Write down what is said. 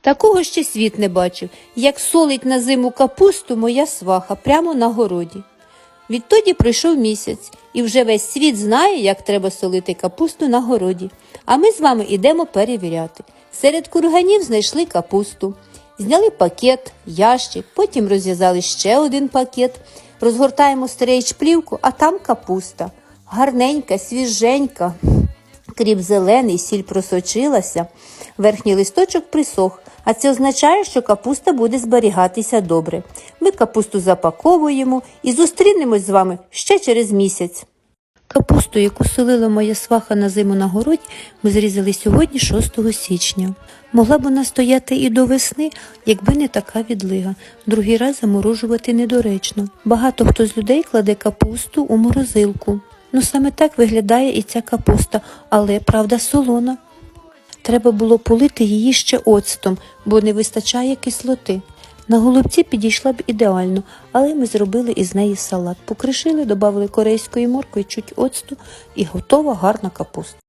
Такого ще світ не бачив, як солить на зиму капусту моя сваха прямо на городі. Відтоді пройшов місяць, і вже весь світ знає, як треба солити капусту на городі. А ми з вами йдемо перевіряти. Серед курганів знайшли капусту, зняли пакет, ящик, потім розв'язали ще один пакет, розгортаємо стрейч плівку, а там капуста. Гарненька, свіженька. Кріп зелений, сіль просочилася, верхній листочок присох, а це означає, що капуста буде зберігатися добре. Ми капусту запаковуємо і зустрінемось з вами ще через місяць. Капусту, яку солила моя сваха на зиму на городі, ми зрізали сьогодні, 6 січня. Могла б вона стояти і до весни, якби не така відлига. Другий раз заморожувати недоречно. Багато хто з людей кладе капусту у морозилку. Ну саме так виглядає і ця капуста, але правда солона. Треба було полити її ще оцтом, бо не вистачає кислоти. На голубці підійшла б ідеально, але ми зробили із неї салат. Покришили, додали корейської моркви, чуть оцту і готова гарна капуста.